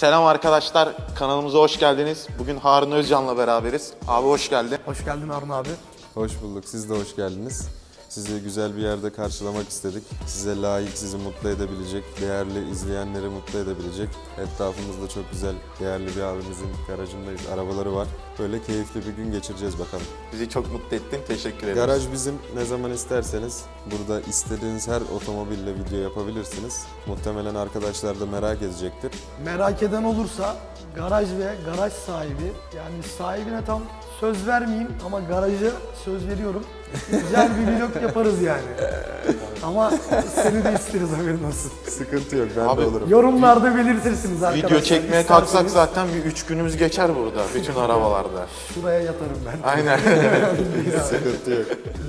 Selam arkadaşlar, kanalımıza hoş geldiniz. Bugün Harun Özcan'la beraberiz. Abi hoş geldin. Hoş geldin Harun abi. Hoş bulduk. Siz de hoş geldiniz. Sizi güzel bir yerde karşılamak istedik. Size layık, sizi mutlu edebilecek, değerli izleyenleri mutlu edebilecek. Etrafımızda çok güzel, değerli bir abimizin garajındayız. Arabaları var. Böyle keyifli bir gün geçireceğiz bakalım. Bizi çok mutlu ettin, teşekkür ederiz. Garaj bizim ne zaman isterseniz burada istediğiniz her otomobille video yapabilirsiniz. Muhtemelen arkadaşlar da merak edecektir. Merak eden olursa garaj ve garaj sahibi yani sahibine tam söz vermeyeyim ama garaja söz veriyorum. Güzel bir vlog yaparız yani. Ama seni de isteriz haberin olsun. Sıkıntı yok, ben Abi, de olurum. Yorumlarda belirtirsiniz arkadaşlar. Video çekmeye kalksak İsterseniz zaten bir üç günümüz geçer burada, bütün arabalarda. Şuraya yatarım ben. Aynen. Sıkıntı yok.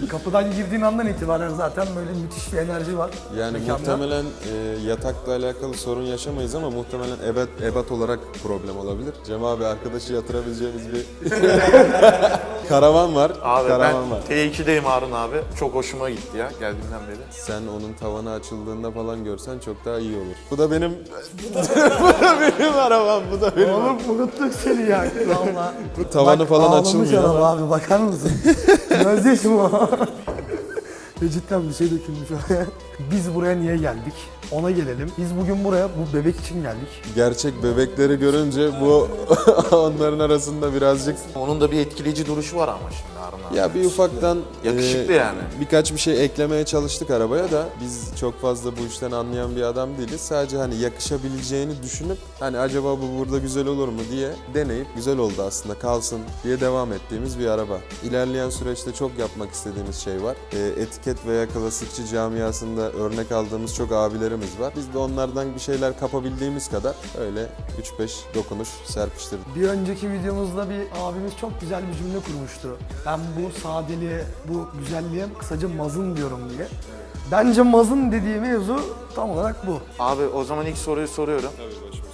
Kapıdan girdiğin andan itibaren zaten böyle müthiş bir enerji var. Yani mekanda. muhtemelen e, yatakla alakalı sorun yaşamayız ama muhtemelen ebat, ebat olarak problem olabilir. Cem abi arkadaşı yatırabileceğimiz bir karavan var. Abi karavan ben var. T2'deyim Harun abi. Çok hoşuma gitti ya geldiğimden beri. Sen onun tavanı açıldığında falan görsen çok daha iyi olur. Bu da benim bu da benim arabam. Bu da benim. Oğlum unuttuk seni ya. Valla. Bu tavanı falan ağlamış açılmıyor araba ama. abi bakar mısın? Gözyaşım o. Ve cidden bir şey dökülmüş oraya. Biz buraya niye geldik? Ona gelelim. Biz bugün buraya bu bebek için geldik. Gerçek bebekleri görünce bu onların arasında birazcık Onun da bir etkileyici duruşu var ama şimdi. Ya bir ufaktan Yakışıklı e, yani. Birkaç bir şey eklemeye çalıştık arabaya da biz çok fazla bu işten anlayan bir adam değiliz. Sadece hani yakışabileceğini düşünüp hani acaba bu burada güzel olur mu diye deneyip güzel oldu aslında kalsın diye devam ettiğimiz bir araba. İlerleyen süreçte çok yapmak istediğimiz şey var. E, etiket veya klasikçi camiasında örnek aldığımız çok abilerimiz var. Biz de onlardan bir şeyler kapabildiğimiz kadar öyle 3-5 dokunuş serpiştirdik. Bir önceki videomuzda bir abimiz çok güzel bir cümle kurmuştu. Ben bu sadeliğe, bu güzelliğe kısaca mazın diyorum diye. Bence mazın dediği mevzu tam olarak bu. Abi o zaman ilk soruyu soruyorum.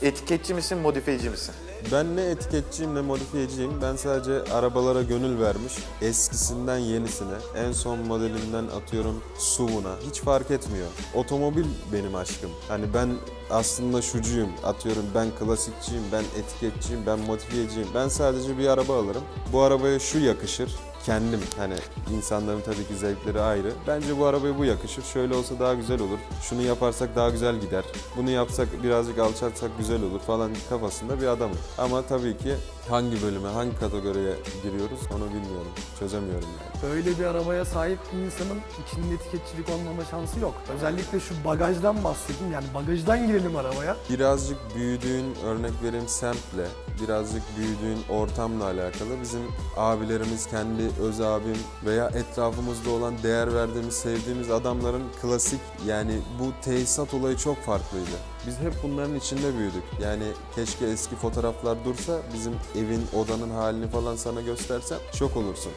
Etiketçi misin, modifiyeci misin? Ben ne etiketçiyim ne modifiyeciyim. Ben sadece arabalara gönül vermiş. Eskisinden yenisine, en son modelinden atıyorum SUV'una. Hiç fark etmiyor. Otomobil benim aşkım. Hani ben aslında şucuyum. Atıyorum ben klasikçiyim, ben etiketçiyim, ben modifiyeciyim. Ben sadece bir araba alırım. Bu arabaya şu yakışır kendim hani insanların tabii ki zevkleri ayrı. Bence bu arabaya bu yakışır. Şöyle olsa daha güzel olur. Şunu yaparsak daha güzel gider. Bunu yapsak birazcık alçaltsak güzel olur falan kafasında bir adamım. Ama tabii ki hangi bölüme, hangi kategoriye giriyoruz onu bilmiyorum. Çözemiyorum yani. Böyle bir arabaya sahip bir insanın içinde etiketçilik olmama şansı yok. Özellikle şu bagajdan bahsedeyim yani bagajdan girelim arabaya. Birazcık büyüdüğün, örnek vereyim semtle, birazcık büyüdüğün ortamla alakalı bizim abilerimiz, kendi öz abim veya etrafımızda olan değer verdiğimiz, sevdiğimiz adamların klasik yani bu tesisat olayı çok farklıydı. Biz hep bunların içinde büyüdük. Yani keşke eski fotoğraflar dursa bizim evin, odanın halini falan sana göstersem şok olursun.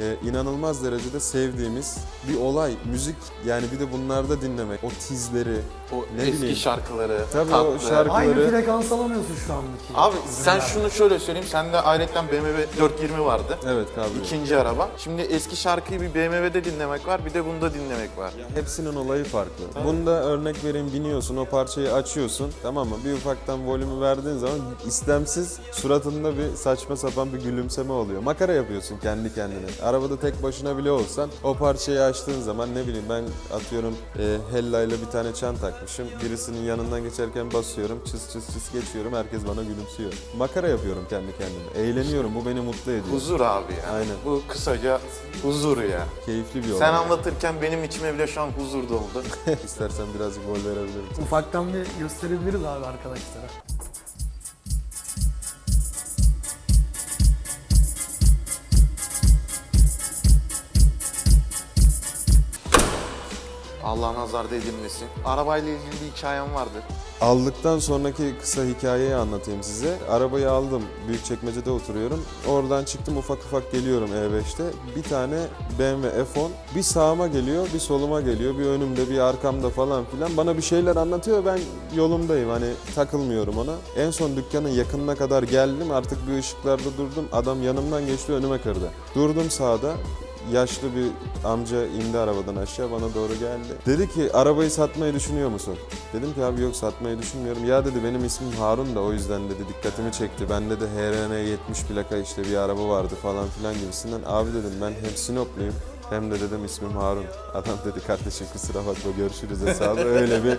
Ee, inanılmaz derecede sevdiğimiz bir olay. Müzik yani bir de bunlarda dinlemek. O tizleri, O Ne eski bileyim. şarkıları, Tabii tatlı. o şarkı- Aynı frekans alamıyorsun şu andaki. Abi sen şunu şöyle söyleyeyim, sende ayrıca BMW 420 vardı. Evet abi. İkinci araba. Şimdi eski şarkıyı bir BMW'de dinlemek var, bir de bunda dinlemek var. Hepsinin olayı farklı. Bunda örnek vereyim biniyorsun, o parçayı açıyorsun tamam mı? Bir ufaktan volümü verdiğin zaman istemsiz suratında bir saçma sapan bir gülümseme oluyor. Makara yapıyorsun kendi kendine. Arabada tek başına bile olsan o parçayı açtığın zaman ne bileyim ben atıyorum e, Hella ile bir tane çan takmışım. Birisinin yanından geçerken basıyorum, çıs çıs çıs geçiyorum. Herkes bana gülümsüyor. Makara yapıyorum kendi kendime. Eğleniyorum. Bu beni mutlu ediyor. Huzur abi ya. Aynen. Bu kısaca huzur ya. Keyifli bir olay. Sen anlatırken benim içime bile şu an huzur doldu. İstersen birazcık gol verebilirim. Ufaktan bir gösterebiliriz abi arkadaşlara. Allah nazar değdirmesin. Arabayla ilgili hikayem vardı. Aldıktan sonraki kısa hikayeyi anlatayım size. Arabayı aldım. Büyükçekmece'de oturuyorum. Oradan çıktım ufak ufak geliyorum E5'te. Bir tane BMW F10 bir sağıma geliyor, bir soluma geliyor, bir önümde, bir arkamda falan filan. Bana bir şeyler anlatıyor. Ben yolumdayım. Hani takılmıyorum ona. En son dükkanın yakınına kadar geldim. Artık bir ışıklarda durdum. Adam yanımdan geçti, önüme kırdı. Durdum sağda yaşlı bir amca indi arabadan aşağı bana doğru geldi. Dedi ki arabayı satmayı düşünüyor musun? Dedim ki abi yok satmayı düşünmüyorum. Ya dedi benim ismim Harun da o yüzden dedi dikkatimi çekti. Bende de HRN 70 plaka işte bir araba vardı falan filan gibisinden. Abi dedim ben hem Sinopluyum hem de dedim ismim Harun. Adam dedi kardeşim kusura bakma görüşürüz hesabı. Öyle bir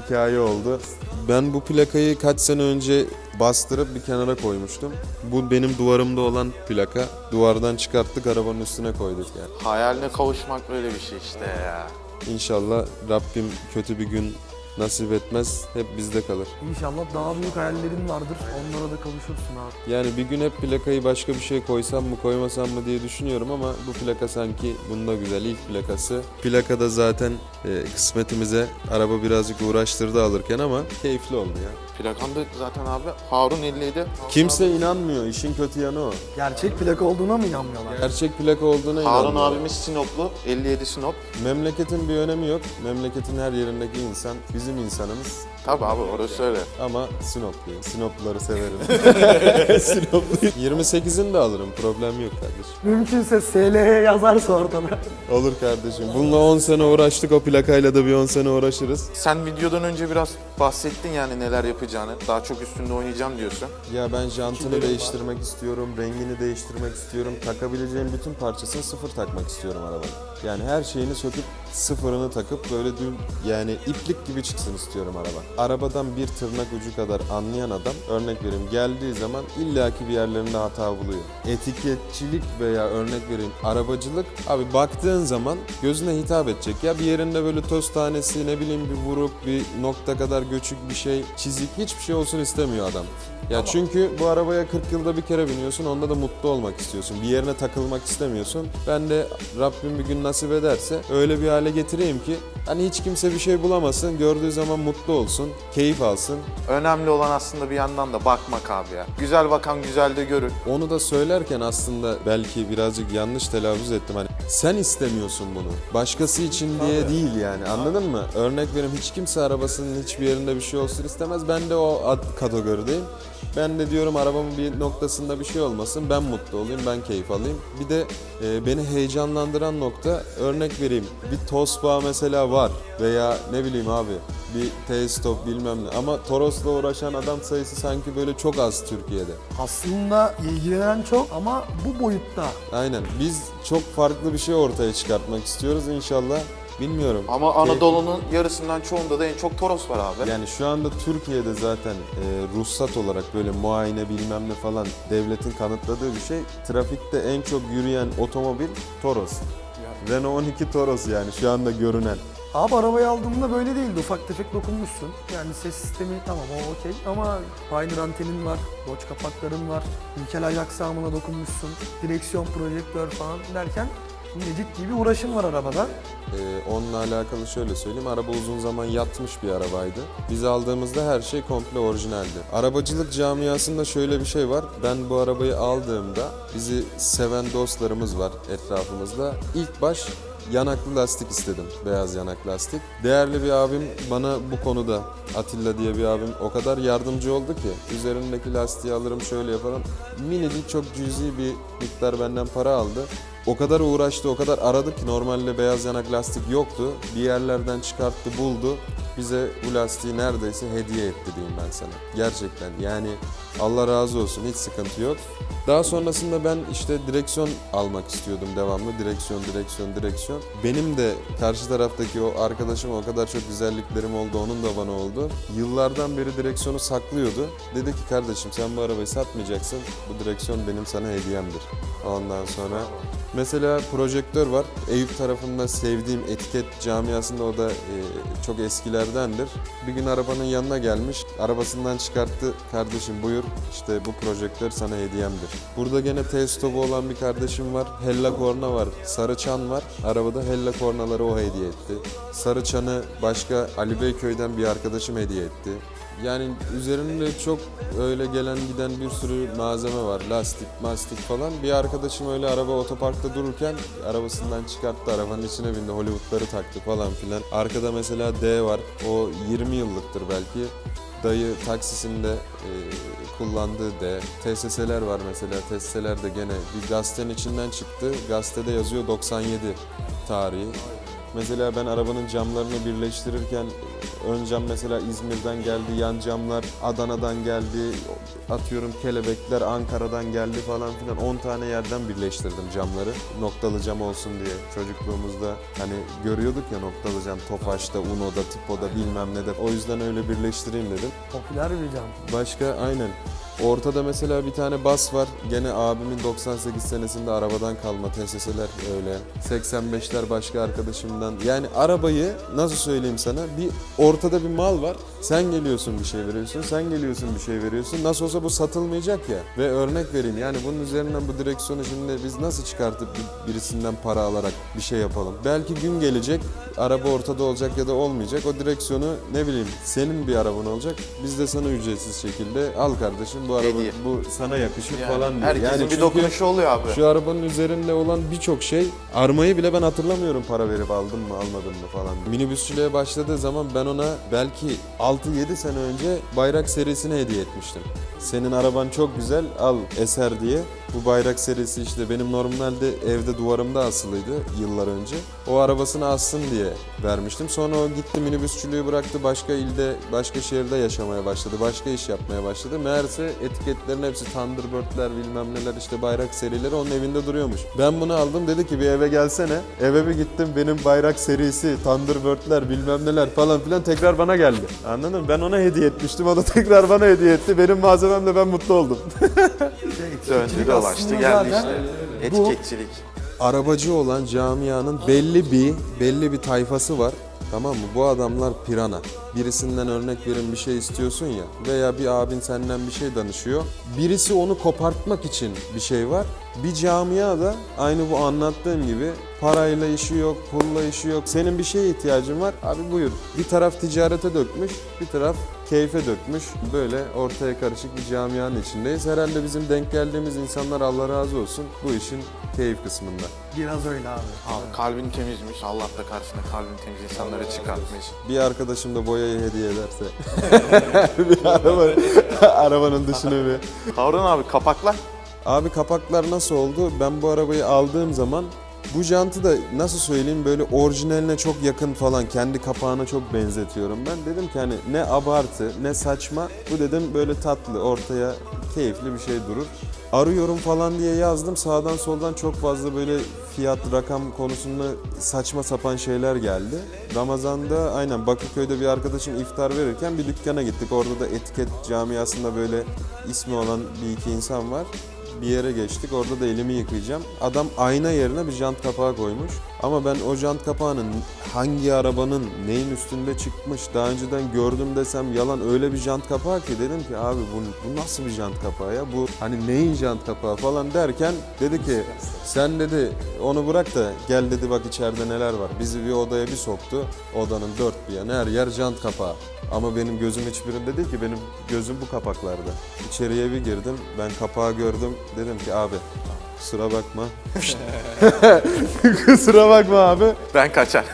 hikaye oldu. Ben bu plakayı kaç sene önce bastırıp bir kenara koymuştum. Bu benim duvarımda olan plaka. Duvardan çıkarttık arabanın üstüne koyduk yani. Hayaline kavuşmak böyle bir şey işte ya. İnşallah Rabbim kötü bir gün nasip etmez. Hep bizde kalır. İnşallah daha büyük hayallerin vardır. Onlara da kavuşursun abi. Yani bir gün hep plakayı başka bir şey koysam mı koymasam mı diye düşünüyorum ama bu plaka sanki bunda güzel. ilk plakası. Plakada zaten e, kısmetimize araba birazcık uğraştırdı alırken ama keyifli oldu ya. Plakanda zaten abi Harun 57. Kimse inanmıyor. İşin kötü yanı o. Gerçek plaka olduğuna mı inanmıyorlar? Gerçek plaka olduğuna Harun inanmıyor. abimiz Sinoplu. 57 Sinop. Memleketin bir önemi yok. Memleketin her yerindeki insan bizim insanımız. Tabi abi orası öyle. Ama Sinopluyum. Sinopluları severim. Sinopluyum. 28'ini de alırım. Problem yok kardeşim. Mümkünse SL'ye yazarsa ortada. Olur kardeşim. Bununla 10 sene uğraştık. O plakayla da bir 10 sene uğraşırız. Sen videodan önce biraz bahsettin yani neler yapacağını. Daha çok üstünde oynayacağım diyorsun. Ya ben jantını değiştirmek istiyorum, rengini değiştirmek istiyorum. Takabileceğim bütün parçasını sıfır takmak istiyorum arabanın. Yani her şeyini söküp sıfırını takıp böyle dün yani iplik gibi çıksın istiyorum araba. Arabadan bir tırnak ucu kadar anlayan adam örnek vereyim geldiği zaman illaki bir yerlerinde hata buluyor. Etiketçilik veya örnek vereyim arabacılık abi baktığın zaman gözüne hitap edecek. Ya bir yerinde böyle toz tanesi ne bileyim bir vuruk bir nokta kadar göçük bir şey çizik hiçbir şey olsun istemiyor adam. Ya çünkü bu arabaya 40 yılda bir kere biniyorsun onda da mutlu olmak istiyorsun. Bir yerine takılmak istemiyorsun. Ben de Rabbim bir gün nasip ederse öyle bir hale getireyim ki hani hiç kimse bir şey bulamasın. Gördüğü zaman mutlu olsun, keyif alsın. Önemli olan aslında bir yandan da bakmak abi ya. Güzel bakan güzel de görür. Onu da söylerken aslında belki birazcık yanlış telaffuz ettim. Hani sen istemiyorsun bunu. Başkası için diye değil yani. Anladın mı? Örnek vereyim hiç kimse arabasının hiçbir yerinde bir şey olsun istemez. Ben de o ad- kategorideyim. Ben de diyorum arabamın bir noktasında bir şey olmasın. Ben mutlu olayım, ben keyif alayım. Bir de e, beni heyecanlandıran nokta örnek vereyim. Bir Tosba mesela var veya ne bileyim abi bir T-Stop bilmem ne. Ama Toros'la uğraşan adam sayısı sanki böyle çok az Türkiye'de. Aslında ilgilenen çok ama bu boyutta. Aynen. Biz çok farklı bir şey ortaya çıkartmak istiyoruz inşallah. Bilmiyorum. Ama Anadolu'nun yarısından çoğunda da en çok Toros var abi. Yani şu anda Türkiye'de zaten e, ruhsat olarak böyle muayene bilmem ne falan devletin kanıtladığı bir şey. Trafikte en çok yürüyen otomobil Toros. Renault 12 Toros yani şu anda görünen. Abi arabayı aldığında böyle değildi. Ufak tefek dokunmuşsun. Yani ses sistemi tamam o okey ama Pioneer antenin var, boç kapakların var, nikel aksamına dokunmuşsun, direksiyon, projektör falan derken yine ciddi bir uğraşın var arabada. Ee, onunla alakalı şöyle söyleyeyim. Araba uzun zaman yatmış bir arabaydı. Biz aldığımızda her şey komple orijinaldi. Arabacılık camiasında şöyle bir şey var. Ben bu arabayı aldığımda bizi seven dostlarımız var etrafımızda. İlk baş yanaklı lastik istedim. Beyaz yanak lastik. Değerli bir abim bana bu konuda Atilla diye bir abim o kadar yardımcı oldu ki üzerindeki lastiği alırım şöyle yaparım. Minicik çok cüzi bir miktar benden para aldı. O kadar uğraştı, o kadar aradı ki normalde beyaz yanak lastik yoktu. Bir yerlerden çıkarttı, buldu. Bize bu lastiği neredeyse hediye etti diyeyim ben sana. Gerçekten yani Allah razı olsun hiç sıkıntı yok. Daha sonrasında ben işte direksiyon almak istiyordum devamlı. Direksiyon, direksiyon, direksiyon. Benim de karşı taraftaki o arkadaşım o kadar çok güzelliklerim oldu, onun da bana oldu. Yıllardan beri direksiyonu saklıyordu. Dedi ki kardeşim sen bu arabayı satmayacaksın. Bu direksiyon benim sana hediyemdir. Ondan sonra Mesela projektör var. Eyüp tarafında sevdiğim etiket camiasında o da e, çok eskilerdendir. Bir gün arabanın yanına gelmiş. Arabasından çıkarttı. Kardeşim buyur işte bu projektör sana hediyemdir. Burada gene T-Stop'u olan bir kardeşim var. Hella korna var. Sarı çan var. Arabada Hella kornaları o hediye etti. Sarı çanı başka Ali Beyköy'den bir arkadaşım hediye etti. Yani üzerinde çok öyle gelen giden bir sürü malzeme var. Lastik, mastik falan. Bir arkadaşım öyle araba otoparkta dururken arabasından çıkarttı, arabanın içine bindi, Hollywood'ları taktı falan filan. Arkada mesela D var. O 20 yıllıktır belki. Dayı taksisinde e, kullandığı de. TSS'ler var mesela. TSS'ler de gene bir gazetenin içinden çıktı. Gazetede yazıyor 97 tarihi. Mesela ben arabanın camlarını birleştirirken ön cam mesela İzmir'den geldi, yan camlar Adana'dan geldi, atıyorum kelebekler Ankara'dan geldi falan filan 10 tane yerden birleştirdim camları noktalı cam olsun diye. Çocukluğumuzda hani görüyorduk ya noktalı cam Tofaş'ta, Uno'da, Tipo'da bilmem ne de. O yüzden öyle birleştireyim dedim. Popüler bir cam. Başka aynen. Ortada mesela bir tane bas var. Gene abimin 98 senesinde arabadan kalma TSS'ler öyle. 85'ler başka arkadaşımdan. Yani arabayı nasıl söyleyeyim sana? Bir ortada bir mal var. Sen geliyorsun bir şey veriyorsun. Sen geliyorsun bir şey veriyorsun. Nasıl olsa bu satılmayacak ya. Ve örnek vereyim. Yani bunun üzerinden bu direksiyonu şimdi biz nasıl çıkartıp bir- birisinden para alarak bir şey yapalım? Belki gün gelecek. Araba ortada olacak ya da olmayacak. O direksiyonu ne bileyim senin bir araban olacak. Biz de sana ücretsiz şekilde al kardeşim bu araba Hediye. bu sana yakışır Yani falan diyor. herkesin Yani bir çünkü dokunuşu oluyor abi. Şu arabanın üzerinde olan birçok şey armayı bile ben hatırlamıyorum para verip aldım mı almadım mı falan. Minibüsçülüğe başladığı zaman ben ona belki 6-7 sene önce bayrak serisini hediye etmiştim. Senin araban çok güzel al eser diye. Bu bayrak serisi işte benim normalde evde duvarımda asılıydı yıllar önce. O arabasını assın diye vermiştim. Sonra o gitti minibüsçülüğü bıraktı başka ilde başka şehirde yaşamaya başladı. Başka iş yapmaya başladı. Meğerse etiketlerin hepsi Thunderbird'ler bilmem neler işte bayrak serileri onun evinde duruyormuş. Ben bunu aldım dedi ki bir eve gelsene. Eve bir gittim benim bayrak serisi Thunderbird'ler bilmem neler falan filan tekrar bana geldi. Anladın mı? Ben ona hediye etmiştim. O da tekrar bana hediye etti. Benim malzememle ben mutlu oldum. Şey, etiketçilik dolaştı geldi işte. bu- Etiketçilik. arabacı olan camianın belli bir belli bir tayfası var. Tamam mı? Bu adamlar pirana. Birisinden örnek verin bir şey istiyorsun ya veya bir abin senden bir şey danışıyor. Birisi onu kopartmak için bir şey var. Bir camia da aynı bu anlattığım gibi parayla işi yok, pulla işi yok. Senin bir şeye ihtiyacın var. Abi buyur. Bir taraf ticarete dökmüş, bir taraf keyfe dökmüş. Böyle ortaya karışık bir camianın içindeyiz. Herhalde bizim denk geldiğimiz insanlar Allah razı olsun bu işin keyif kısmında. Biraz öyle abi. Abi kalbin temizmiş. Allah da karşısında kalbin temiz insanları çıkartmış. Bir arkadaşım da boyayı hediye ederse. bir araba, arabanın dışını bir. Harun abi kapaklar. Abi kapaklar nasıl oldu? Ben bu arabayı aldığım zaman bu jantı da nasıl söyleyeyim böyle orijinaline çok yakın falan kendi kapağına çok benzetiyorum ben. Dedim ki hani ne abartı ne saçma bu dedim böyle tatlı ortaya keyifli bir şey durur. Arıyorum falan diye yazdım sağdan soldan çok fazla böyle fiyat rakam konusunda saçma sapan şeyler geldi. Ramazan'da aynen Bakırköy'de bir arkadaşım iftar verirken bir dükkana gittik. Orada da etiket camiasında böyle ismi olan bir iki insan var bir yere geçtik. Orada da elimi yıkayacağım. Adam ayna yerine bir jant kapağı koymuş. Ama ben o jant kapağının hangi arabanın neyin üstünde çıkmış daha önceden gördüm desem yalan öyle bir jant kapağı ki dedim ki abi bu, bu nasıl bir jant kapağı ya bu hani neyin jant kapağı falan derken dedi ki sen dedi onu bırak da gel dedi bak içeride neler var. Bizi bir odaya bir soktu. Odanın dört bir yanı her yer jant kapağı. Ama benim gözüm hiçbirinde değil ki benim gözüm bu kapaklarda. İçeriye bir girdim ben kapağı gördüm dedim ki abi kusura bakma. kusura bakma abi. Ben kaçar.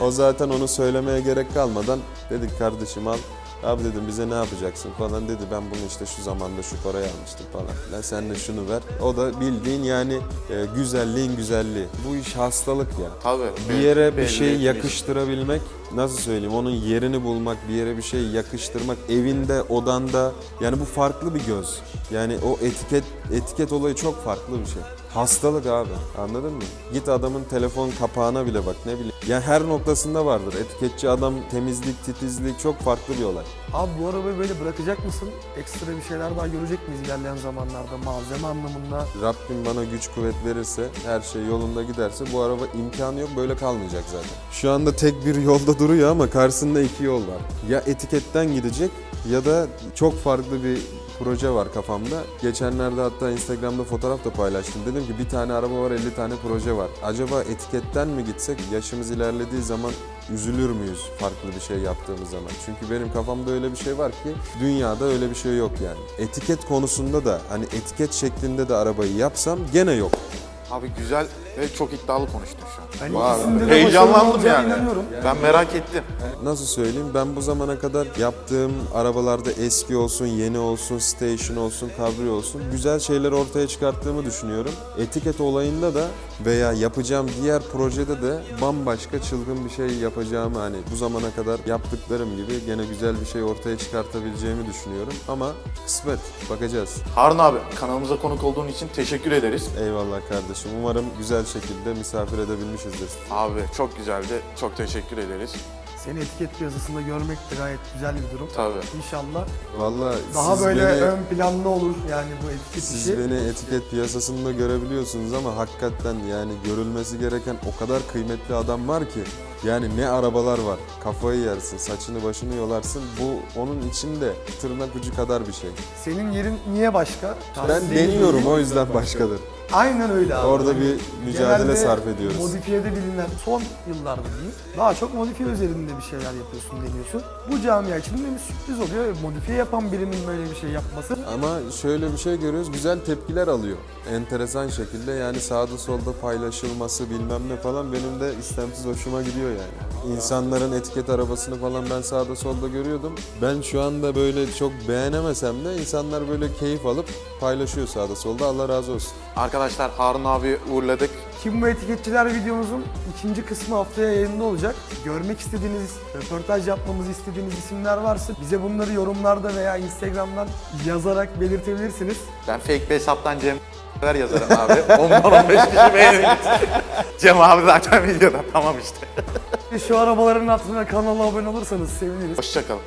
O zaten onu söylemeye gerek kalmadan dedik kardeşim al. Abi dedim bize ne yapacaksın falan dedi. Ben bunu işte şu zamanda şu paraya almıştım falan filan. Sen de şunu ver. O da bildiğin yani e, güzelliğin güzelliği. Bu iş hastalık ya. Tabii. Bir yere bir şey yakıştırabilmek, nasıl söyleyeyim, onun yerini bulmak, bir yere bir şey yakıştırmak, evinde, odanda, yani bu farklı bir göz. Yani o etiket, etiket olayı çok farklı bir şey. Hastalık abi, anladın mı? Git adamın telefon kapağına bile bak, ne bileyim. Yani her noktasında vardır. Etiketçi adam, temizlik, titizlik çok farklı bir olay. Abi bu arabayı böyle bırakacak mısın? Ekstra bir şeyler daha görecek miyiz ilerleyen zamanlarda malzeme anlamında? Rabbim bana güç kuvvet verirse, her şey yolunda giderse bu araba imkanı yok böyle kalmayacak zaten. Şu anda tek bir yolda duruyor ama karşısında iki yol var. Ya etiketten gidecek ya da çok farklı bir proje var kafamda. Geçenlerde hatta Instagram'da fotoğraf da paylaştım. Dedim ki bir tane araba var 50 tane proje var. Acaba etiketten mi gitsek yaşımız ilerlediği zaman üzülür müyüz farklı bir şey yaptığımız zaman? Çünkü benim kafamda öyle bir şey var ki dünyada öyle bir şey yok yani. Etiket konusunda da hani etiket şeklinde de arabayı yapsam gene yok. Abi güzel Ve çok iddialı konuştun şu an. Ben Var. ikisinde de başarılı Heyecanlandım olacağına yani. inanıyorum. Ben merak ettim. Nasıl söyleyeyim? Ben bu zamana kadar yaptığım arabalarda eski olsun, yeni olsun, station olsun, kabrio olsun güzel şeyler ortaya çıkarttığımı düşünüyorum. Etiket olayında da veya yapacağım diğer projede de bambaşka çılgın bir şey yapacağımı hani bu zamana kadar yaptıklarım gibi gene güzel bir şey ortaya çıkartabileceğimi düşünüyorum. Ama kısmet. Bakacağız. Harun abi kanalımıza konuk olduğun için teşekkür ederiz. Eyvallah kardeşim. Umarım güzel şekilde misafir edebilmişizdir. Abi çok güzeldi. Çok teşekkür ederiz. Seni etiket piyasasında görmek de gayet güzel bir durum. Tabii. İnşallah Vallahi daha siz böyle beni... ön planlı olur yani bu etiket Siz işi. beni etiket piyasasında görebiliyorsunuz ama hakikaten yani görülmesi gereken o kadar kıymetli adam var ki. Yani ne arabalar var. Kafayı yersin, saçını başını yolarsın. Bu onun içinde tırnak ucu kadar bir şey. Senin yerin niye başka? Ben değil deniyorum o yüzden başkadır. Aynen öyle abi. Orada Hani bir mücadele genelde sarf ediyoruz. Modifiyede bilinen son yıllarda diyeyim. Daha çok modifiye üzerinde bir şeyler yapıyorsun deniyorsun. Bu camia için de bir sürpriz oluyor. Modifiye yapan birinin böyle bir şey yapması. Ama şöyle bir şey görüyoruz, güzel tepkiler alıyor. Enteresan şekilde yani sağda solda paylaşılması bilmem ne falan benim de istemsiz hoşuma gidiyor yani. İnsanların etiket arabasını falan ben sağda solda görüyordum. Ben şu anda böyle çok beğenemesem de insanlar böyle keyif alıp paylaşıyor sağda solda. Allah razı olsun. Arkadaşlar Harun abi uğurladık. Kim bu etiketçiler videomuzun ikinci kısmı haftaya yayında olacak. Görmek istediğiniz, röportaj yapmamızı istediğiniz isimler varsa bize bunları yorumlarda veya Instagram'dan yazarak belirtebilirsiniz. Ben fake bir hesaptan Cem ver yazarım abi. Ondan 15 kişi beğenir. Cem abi zaten videoda tamam işte. Şu arabaların altına kanala abone olursanız seviniriz. Hoşçakalın.